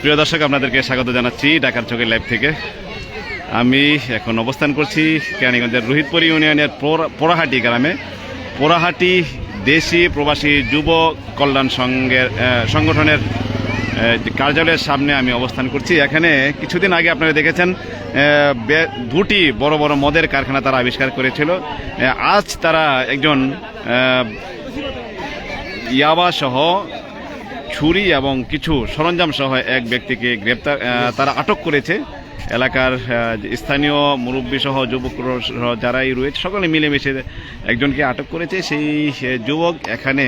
প্রিয় দর্শক, আপনাদেরকে স্বাগত জানাচ্ছি ঢাকার চোখের লাইভ থেকে। আমি এখন অবস্থান করছি কেরানীগঞ্জের রোহিতপুর ইউনিয়নের পোড়াহাটি গ্রামে। পোড়াহাটি দেশি প্রবাসী যুব কল্যাণ সংঘের সংগঠনের কার্যালয়ের সামনে আমি অবস্থান করছি। এখানে কিছুদিন আগে আপনারা দেখেছেন দুটি বড় বড় মদের কারখানা তারা আবিষ্কার করেছিল। আজ তারা একজন ইয়াবা সহ ছুরি এবং কিছু সরঞ্জাম সহ এক ব্যক্তিকে গ্রেপ্তার তারা আটক করেছে। এলাকার স্থানীয় মুরব্বী সহ, যুবক যারাই রয়েছে, সকলে মিলেমিশে একজনকে আটক করেছে। সেই যুবক এখানে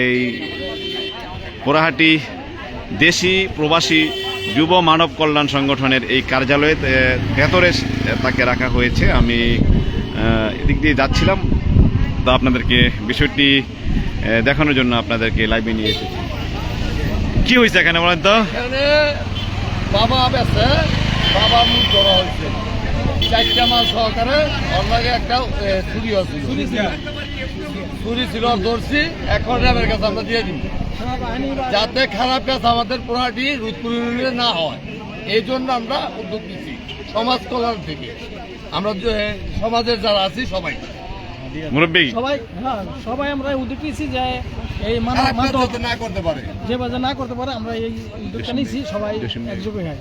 এই পোড়াহাটি দেশি প্রবাসী যুব মানব কল্যাণ সংগঠনের এই কার্যালয়ে ভেতরে তাকে রাখা হয়েছে। আমি এদিক দিয়ে যাচ্ছিলাম। তো আপনাদেরকে বিষয়টি দেখানোর জন্য আপনাদেরকে লাইভে নিয়ে এসেছি। কি হয়েছে এখানে বলেন তো? এখানে বাবা বেছে বাবা মুখ ধরা হয়েছে। চারটা মাস সহকারে ওর একটা ছুরি আছে। ছুরি ছিল। ধরছি এখন র্যাবের কাছে আমরা দিয়ে দিই। যাতে খারাপ কাজ আমাদের পোড়াটি রুদপুর না হয়। এই জন্য আমরা উদ্যোগ নিচ্ছি সমাজ কল্যাণ থেকে। আমরা যে সমাজের যারা আছি সবাই। মুরব্বী। সবাই হ্যাঁ সবাই আমরা উদ্যোগ নিয়েছি যে এই মাদক না করতে পারে। যে বাজে না করতে পারে আমরা এই উদ্যোগটা নিয়েছি সবাই একযোগ হয়ে।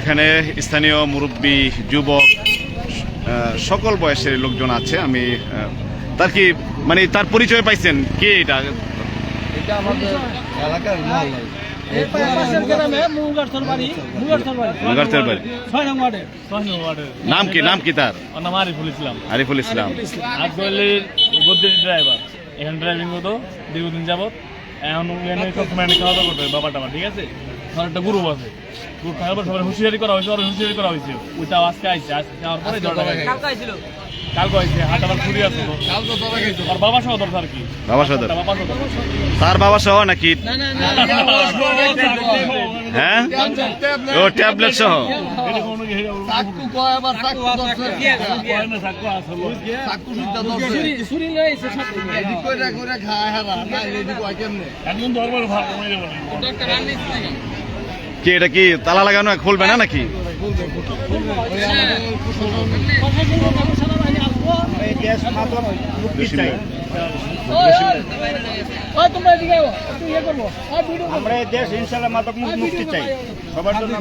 এখানে স্থানীয় মুরব্বী যুবক সকল বয়সের লোকজন আছে। আমি তার কি মানে তার পরিচয় পাইছেন? কে এটা? এটা আমাদের এলাকার নাম কি নাম কি তার? নাম আরিফুল ইসলাম। আরিফুল ইসলাম। ড্রাইভার। এখানে ড্রাইভিং করতো দীর্ঘদিন যাবত এখন সবসময় খাওয়া দাওয়া করতে বাবাটা আমার ঠিক আছে? আমার একটা গ্রুপ আছে। গ্রুপ থাকার পর সবাই হুঁশিয়ারি করা হয়েছে হুঁশিয়ারি করা হয়েছে। ওইটাও আজকে আইছে আজকে যাওয়ার পরে জ্বরটা গেছে। কালকে আইছে হাত আবার ছুরি আছে তো। কাল তো ধরা গেছে আর বাবা সহ দরকার কি বাবা সদর তার বাবা সহ নাকি না না না হ্যাঁ ও ট্যাবলেট সহ হয়। কি এটা কি তালা লাগানো খুলবে না নাকি ইয়ে ভিডিও আমরা এই দেশ ইনশাল্লাহ মাদক মুক্ত মুক্তি চাই। সবার জন্য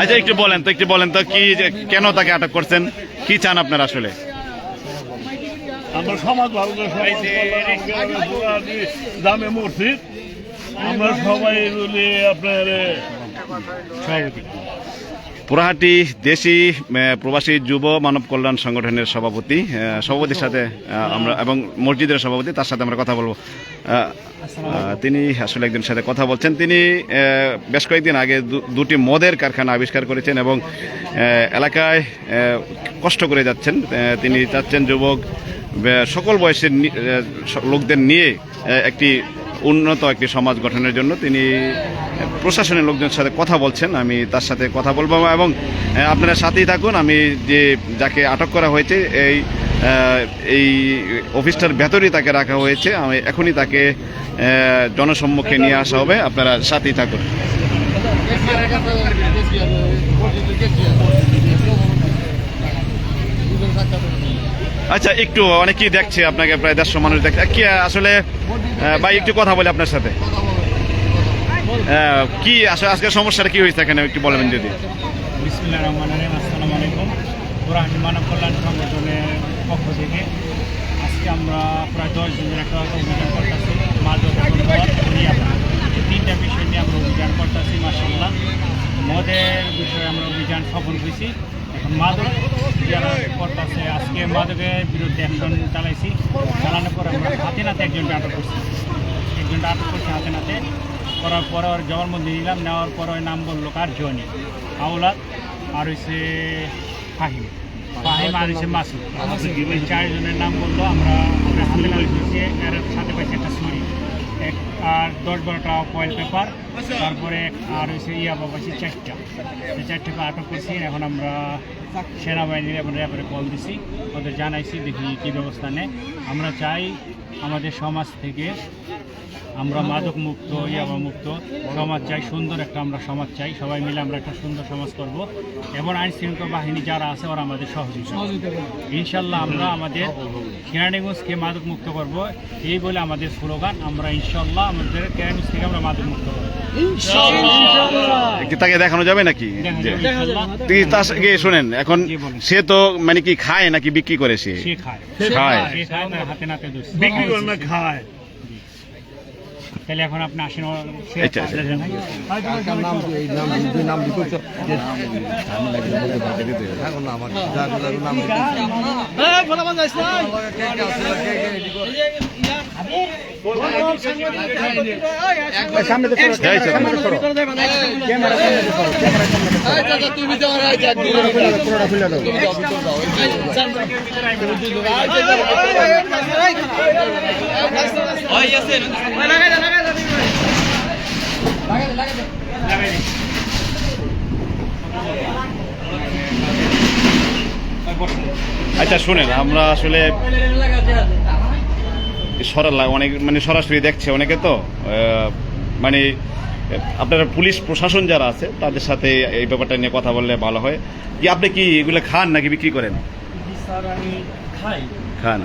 আচ্ছা একটু বলেন তো একটু বলেন তো কি যে কেন তাকে আটক করছেন? কি চান আপনারা আসলে? আমরা সমাজ ভালো দামে মসজিদ। আমরা সবাই আপনার পুরাহাটি দেশি প্রবাসী যুব মানব কল্যাণ সংগঠনের সভাপতি সভাপতির সাথে আমরা এবং মসজিদের সভাপতি, তার সাথে আমরা কথা বলব। তিনি আসলে একজনের সাথে কথা বলছেন। তিনি বেশ কয়েকদিন আগে দুটি মদের কারখানা আবিষ্কার করেছেন এবং এলাকায় কষ্ট করে যাচ্ছেন। তিনি চাচ্ছেন যুবক সকল বয়সের লোকদের নিয়ে একটি উন্নত একটি সমাজ গঠনের জন্য তিনি প্রশাসনের লোকজনের সাথে কথা বলছেন, আমি তার সাথে কথা বলব এবং আপনারা সাথেই থাকুন, আমি যে যাকে আটক করা হয়েছে, এই এই অফিসটার ভেতরেই তাকে রাখা হয়েছে, আমি এখনই তাকে জনসম্মুখে নিয়ে আসা হবে, আপনারা সাথেই থাকুন। আচ্ছা একটু অনেকেই দেখছে আপনাকে, প্রায় দেড়শো মানুষ দেখছে। কি, আসলে ভাই, একটু কথা বলি আপনার সাথে। কি, আসলে আজকের সমস্যাটা কি হয়েছে এখানে, একটু বলবেন যদি। আজকে আমরা প্রায় দশ দিনের একটা অভিযান করতেছি। মাদক তিনটা বিষয় নিয়ে আমরা অভিযান করতেছি আমরা অভিযান সফল হয়েছি। এখন মাদক করতেছে, আজকে মাদকের বিরুদ্ধে অ্যাকশন চালাইছি। চালানোর পর আমরা হাতে নাতে একজনকে আটক করছি। একজনটা আটক করছি হাতে নাতে। করার পরে ওর জবানবন্দি নিলাম, নেওয়ার পর ওই নাম বলল কার? জনি। আউলাদ আর হচ্ছে ফাহিম। ফাহিম আর হচ্ছে মাসুদ। চারজনের নাম বলল, আমরা হাতে লাগছে এর সাথে পাইছি একটা ছুরি। এক আর দশ বারোটা ফয়েল পেপার তারপরে আর হচ্ছে ইয়া চারটা। এই চারটাকে আটক করছি, এখন আমরা সেনাবাহিনীর এবং র্যাবের কল দিছি, ওদের জানাইছি দেখি কী ব্যবস্থা নেয়। আমরা চাই আমাদের সমাজ থেকে আমরা মাদক মুক্ত ইয়াবা মুক্ত। সমাজ চাই সুন্দর একটা আমরা সমাজ চাই। সবাই মিলে আমরা একটা সুন্দর সমাজ করব। এবং আইন শৃঙ্খলা বাহিনী যারা আছে ওরা আমাদের সহযোগিতা ইনশাল্লাহ আমরা আমাদের কেরানীগঞ্জকে মাদক মুক্ত করব। এই বলে আমাদের স্লোগান আমরা ইনশাল্লাহ আমাদের কেরানীগঞ্জ থেকে আমরা মাদক মুক্ত করব। তাকে দেখানো যাবে নাকি? শোনেন এখন সে তো মানে কি খায় নাকি বিক্রি করে সে? সে খায়। খায়। সে খায় না হাতে নাতে বিক্রি করে না খায়। তাহলে এখন আপনি আসেন নাম নাম আচ্ছা, আচ্ছা। এই ফলাফল যাইছ না এই যে ইয়া আচ্ছা শুনেন আমরা আসলে সরালা অনেক মানে সরাসরি দেখছে অনেকে তো মানে আপনার পুলিশ প্রশাসন যারা আছে তাদের সাথে এই ব্যাপারটা নিয়ে কথা বললে ভালো হয়। কি আপনি কি এগুলো খান নাকি বিক্রি করেন? খান।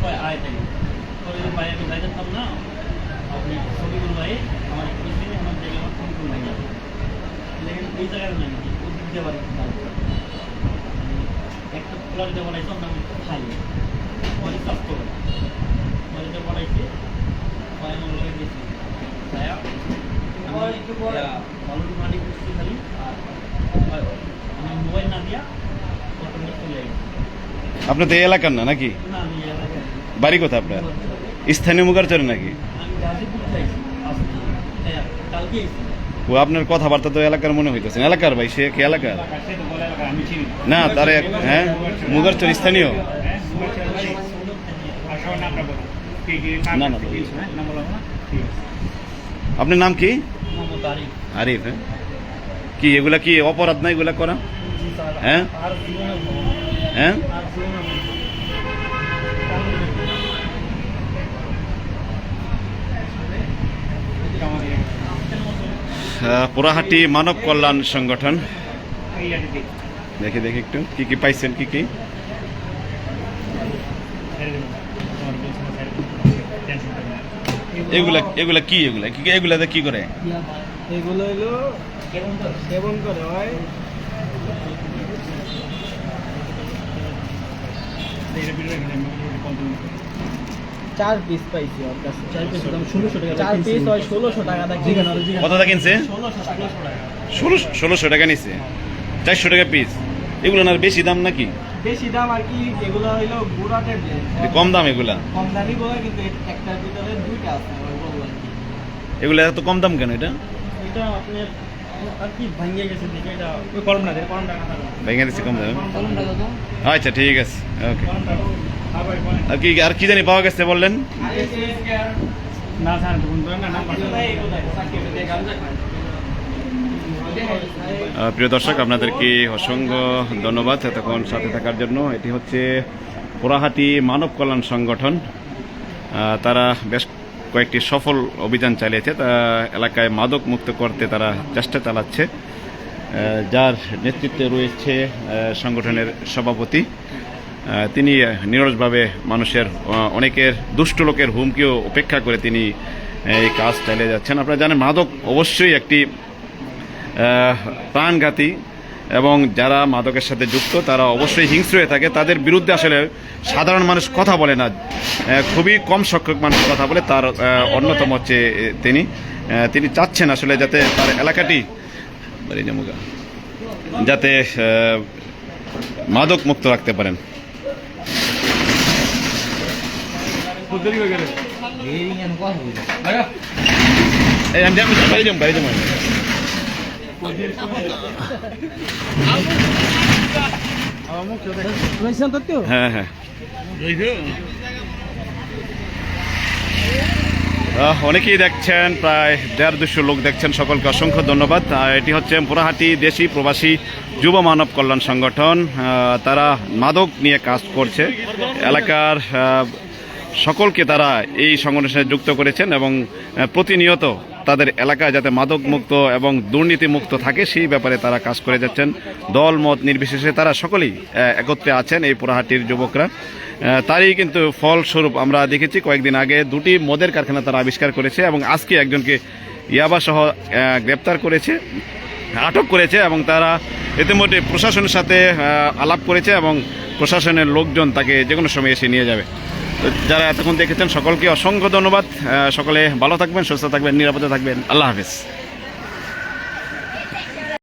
কম বিরাজ মিনিট কলেজ পাই বিরাজ মিনিট পাই পাই আয় তাই। কলেজ পাই আমি যাই যেতাম না আপনি ছবিগুলো ভাই আমার একটু দিনে আমার জায়গায় আমার ফোন করে যাবে লেকিন এই জায়গায় নাই ওই দিয়ে একটা খোলা দিতে বানাইছো আমরা আমি খাই পরে চাষ করে। বাড়িতে বানাইছি পায়ের লগে গেছি। আমি একটু পরে। অলরেডি মানি করছি খালি। আর আমি মোবাইল না দিয়া অটোমেটিক চলে গেছি আপনি তো এই এলাকার না নাকি? না আমি বাড়ি কোথায় আপনার? স্থানীয় মুগারচরে নাকি? ও আপনার কথাবার্তা তো এলাকার মনে হইতেছে এলাকার ভাই সে কি এলাকার? না তার হ্যাঁ? মুগারচর স্থানীয়? না, আপনার নাম কি? আরিফ হ্যাঁ? কি এগুলা কি অপরাধ না এগুলা করা? হ্যাঁ? হ্যাঁ আর জীবনে আমাদের আহ, পোড়াহাটি মানব কল্যাণ সংগঠন। দেখে দেখে একটু, কি কি পাইছেন, কি কি? এগুলা এগুলা কি এগুলা? কি এগুলাতে কি করে? এগুলো হলো সেবন করে, হয়। চার পিস পাইছি ওর কাছে। চার পিস দাম ষোলোশো টাকা চার পিস হয় ষোলোশো টাকা দাম কত টাকা কিনছে? ষোলোশো ষোলো ষোলোশো টাকা নিছে। চারশো টাকা পিস এগুলো না বেশি দাম নাকি? বেশি দাম আর কি এগুলো হইল গুড়াটের কম দাম এগুলা। কম দামি বলে কিন্তু একটার ভিতরে দুইটা আছে এগুলা এত কম দাম কেন এটা? এটা আপনার আর কি ভাঙিয়ে গেছে দেখে এটা ওই কলম না দে কলম টাকা না ভেঙে দিচ্ছে কম দামে? আচ্ছা ঠিক আছে ওকে। কি, আর কি জানি পাওয়া গেছে বললেন? প্রিয় দর্শক, আপনাদেরকে অসংখ্য ধন্যবাদ এতক্ষণ সাথে থাকার জন্য। এটি হচ্ছে পোড়াহাটি মানব কল্যাণ সংগঠন। তারা বেশ কয়েকটি সফল অভিযান চালিয়েছে। তা এলাকায় মাদক মুক্ত করতে তারা চেষ্টা চালাচ্ছে। যার নেতৃত্বে রয়েছে সংগঠনের সভাপতি। তিনি নিরসভাবে মানুষের অনেকের, দুষ্ট লোকের হুমকিও উপেক্ষা করে তিনি এই কাজ চালিয়ে যাচ্ছেন। আপনারা জানেন, মাদক অবশ্যই একটি প্রাণঘাতী এবং যারা মাদকের সাথে যুক্ত, তারা অবশ্যই হিংস্র হয়ে থাকে। তাদের বিরুদ্ধে আসলে সাধারণ মানুষ কথা বলে না। খুবই কম সংখ্যক মানুষ কথা বলে। তার অন্যতম হচ্ছে তিনি। তিনি চাচ্ছেন আসলে যাতে তার এলাকাটি যাতে মাদক মুক্ত রাখতে পারেন। হ্যাঁ হ্যাঁ অনেকেই দেখছেন, প্রায় দেড় দুশো লোক দেখছেন, সকলকে অসংখ্য ধন্যবাদ। এটি হচ্ছে পুরাহাটি দেশি প্রবাসী যুব মানব কল্যাণ সংগঠন। তারা মাদক নিয়ে কাজ করছে। এলাকার সকলকে তারা এই সংগঠনের সাথে যুক্ত করেছেন এবং প্রতিনিয়ত তাদের এলাকায় যাতে মাদক মুক্ত এবং দুর্নীতি মুক্ত থাকে, সেই ব্যাপারে তারা কাজ করে যাচ্ছেন। দল, মত নির্বিশেষে তারা সকলেই একত্রে আছেন এই পুরাহাটির যুবকরা। তারই কিন্তু ফলস্বরূপ আমরা দেখেছি, কয়েকদিন আগে দুটি মদের কারখানা তারা আবিষ্কার করেছে এবং আজকে একজনকে ইয়াবা সহ গ্রেপ্তার করেছে, আটক করেছে এবং তারা ইতিমধ্যে প্রশাসনের সাথে আলাপ করেছে এবং প্রশাসনের লোকজন তাকে যে কোনো সময় এসে নিয়ে যাবে। যারা এতক্ষণ দেখেছেন সকলকে অসংখ্য ধন্যবাদ। সকলে ভালো থাকবেন, সুস্থ থাকবেন, নিরাপদে থাকবেন। আল্লাহ হাফিজ।